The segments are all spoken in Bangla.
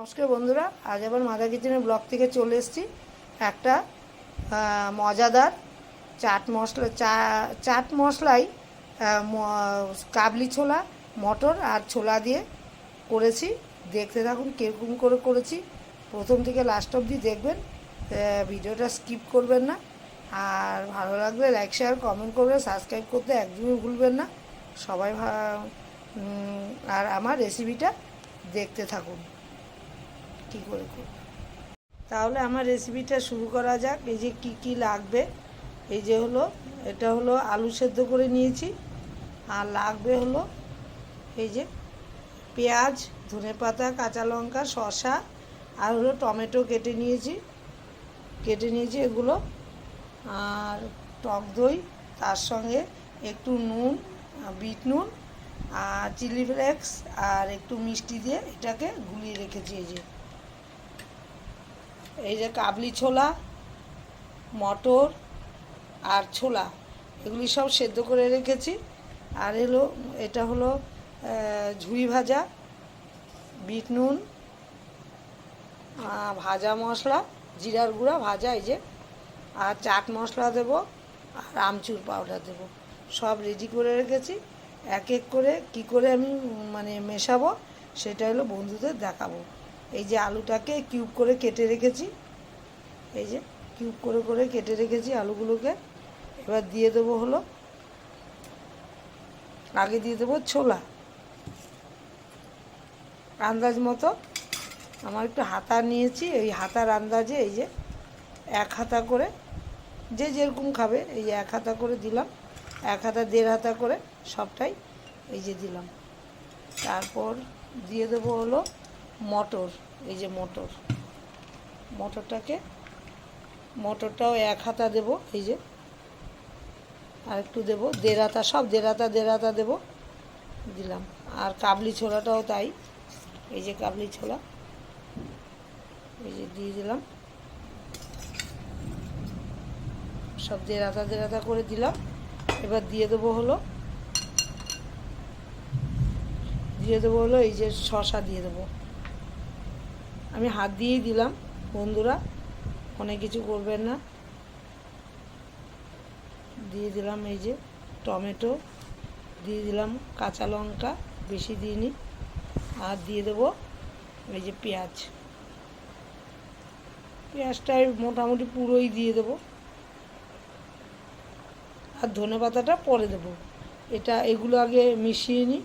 নমস্কার বন্ধুরা, আজ আবার মাদা কিচেনের ব্লগ থেকে চলে এসেছি। একটা মজাদার চাট মশলা, চা, চাট মশলাই কাবলি ছোলা, মটর আর ছোলা দিয়ে করেছি। দেখতে থাকুন কীরকম করে করেছি। প্রথম থেকে লাস্ট অবধি দেখবেন ভিডিওটা স্কিপ করবেন না। আর ভালো লাগলে লাইক শেয়ার কমেন্ট করবেন সাবস্ক্রাইব করতে একদমই ভুলবেন না। সবাই আর আমার রেসিপিটা দেখতে থাকুন। কী করে করব তাহলে আমার রেসিপিটা শুরু করা যাক। এই যে কি কি লাগবে? এই যে হলো, এটা হলো আলু সেদ্ধ করে নিয়েছি। আর লাগবে হলো এই যে পেঁয়াজ ধনেপাতা কাঁচা লঙ্কা, শসা, আর হলো টমেটো কেটে নিয়েছি। কেটে নিয়েছি এগুলো। আর টক দই, তার সঙ্গে একটু নুন বিট নুন, আর চিলি ফ্লেক্স, আর একটু মিষ্টি দিয়ে এটাকে গুলিয়ে রেখেছি এই যে। এই যে কাবলি ছোলা, মটর আর ছোলা, এগুলি সব সেদ্ধ করে রেখেছি। আর এলো, এটা হলো ঝুড়ি ভাজা, বিট নুন ভাজা মশলা, জিরার গুঁড়া ভাজা এই যে, আর চাট মশলা দেবো, আর আমচুর পাউডার দেবো। সব রেডি করে রেখেছি। এক এক করে কি করে আমি মানে মেশাবো, সেটা হলো বন্ধুদের দেখাবো। এই যে আলুটাকে কিউব করে কেটে রেখেছি। এই যে কিউব করে করে কেটে রেখেছি আলুগুলোকে। এবার দিয়ে দেবো হলো, আগে দিয়ে দেবো ছোলা। আন্দাজ মতো আমার একটু হাতা নিয়েছি, এই হাতার আন্দাজে এই যে এক হাতা করে, যে যেরকম খাবে, এই যে এক হাতা করে দিলাম, এক হাতা দেড় হাতা করে সবটাই এই যে দিলাম। তারপর দিয়ে দেবো হলো মটর, এই যে মটর। মটরটাকে, মটরটাও এক হাতা দেবো, এই যে। আর একটু দেবো, দেড় হাতা, সব দেড় হাতা দেড় হাতা দেবো। দিলাম। আর কাবলি ছোলাটাও তাই, এই যে কাবলি ছোলা। এই যে দিয়ে দিলাম। সব দেড় হাতা দেড় হাতা করে দিলাম। এবার দিয়ে দেবো হলো, দিয়ে দেবো হলো এই যে শশা দিয়ে দেবো। আমি হাত দিয়েই দিলাম, বন্ধুরা। অনেক কিছু করবেন না। দিয়ে দিলাম এই যে টমেটো, দিয়ে দিলাম কাঁচা লঙ্কা, বেশি দিইনি। আর দিয়ে দেবো এই যে পেঁয়াজ। পেঁয়াজটাই মোটামুটি পুরোই দিয়ে দেবো। আর ধনে পাতাটা পরে দেবো। এটা এগুলো আগে মিশিয়ে নিই।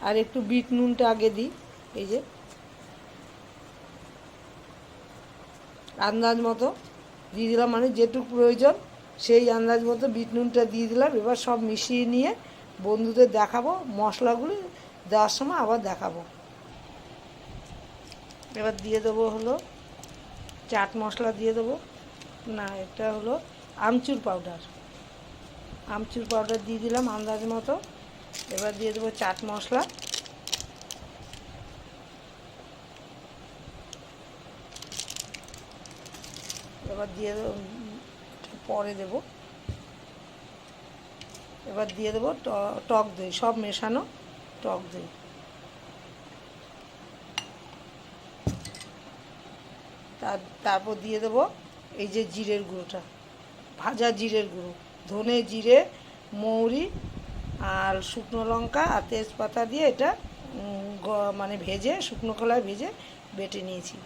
আর একটু বিট নুনটা আগে দিই। এই যে আন্দাজ মতো দিয়ে দিলাম মানে যেটুকু প্রয়োজন সেই আন্দাজ মতো বিট নুনটা দিয়ে দিলাম। এবার সব মিশিয়ে নিয়ে বন্ধুদের দেখাবো, মশলাগুলি দেওয়ার সময় আবার দেখাবো। এবার দিয়ে দেবো হলো চাট মশলা দিয়ে দেবো। না, এটা হলো আমচুর পাউডার। আমচুর পাউডার দিয়ে দিলাম আন্দাজ মতো। এবার দিয়ে দেবো চাট মশলা। এবার দিয়ে পরে দেব। এবার দিয়ে দেবো টক দই, সব মেশানো টক দই। তার, তারপর দিয়ে দেবো এই যে জিরের গুঁড়োটা, ভাজা জিরের গুঁড়ো, ধনে জিরে, মৌরি আর শুকনো লঙ্কা আর তেজপাতা দিয়ে এটা মানে ভেজে, শুকনো কলায় ভেজে বেটে নিয়েছি।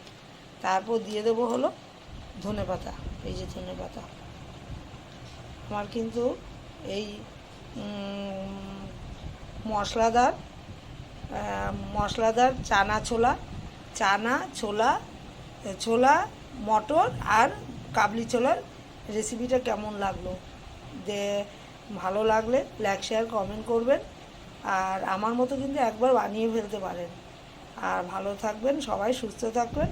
তারপর দিয়ে দেবো হলো ধনে পাতা, এই যে ধনে পাতা। আমার কিন্তু এই মশলাদার মশলাদার চানা ছোলা চানা ছোলা ছোলা, মটর আর কাবলি ছোলার রেসিপিটা কেমন লাগল? দে, ভালো লাগলে লাইক শেয়ার কমেন্ট করবেন। আর আমার মতো কিন্তু একবার বানিয়ে ফেলতে পারেন। আর ভালো থাকবেন, সবাই সুস্থ থাকবেন।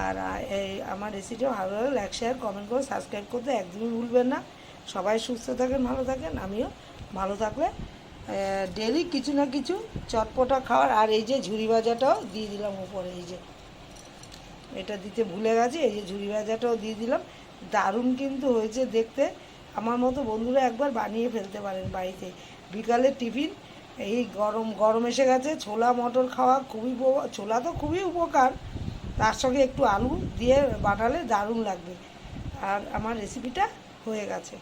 আর এই আমার রেসিপিটা ভালো লাগলে লাইক শেয়ার কমেন্ট করে সাবস্ক্রাইব করতে একদমই ভুলবেন না। সবাই সুস্থ থাকেন, ভালো থাকেন, আমিও ভালো থাকলে ডেলি কিছু না কিছু চটপটা খাওয়ার, আর এই যে ঝুড়ি ভাজাটাও দিয়ে দিলাম উপরে এই যে। এটা দিতে ভুলে গেছি, এই যে ঝুড়ি ভাজাটাও দিয়ে দিলাম। দারুণ কিন্তু হয়েছে দেখতে। আমার মতো বন্ধুরা একবার বানিয়ে ফেলতে পারেন বাড়িতে। বিকালে টিফিন, এই গরম গরম এসে গেছে, ছোলা, মটর খাওয়া খুবই ছোলা তো খুবই উপকার। তার সঙ্গে একটু আলু দিয়ে বাটালে দারুণ লাগবে। আর আমার রেসিপিটা হয়ে গেছে।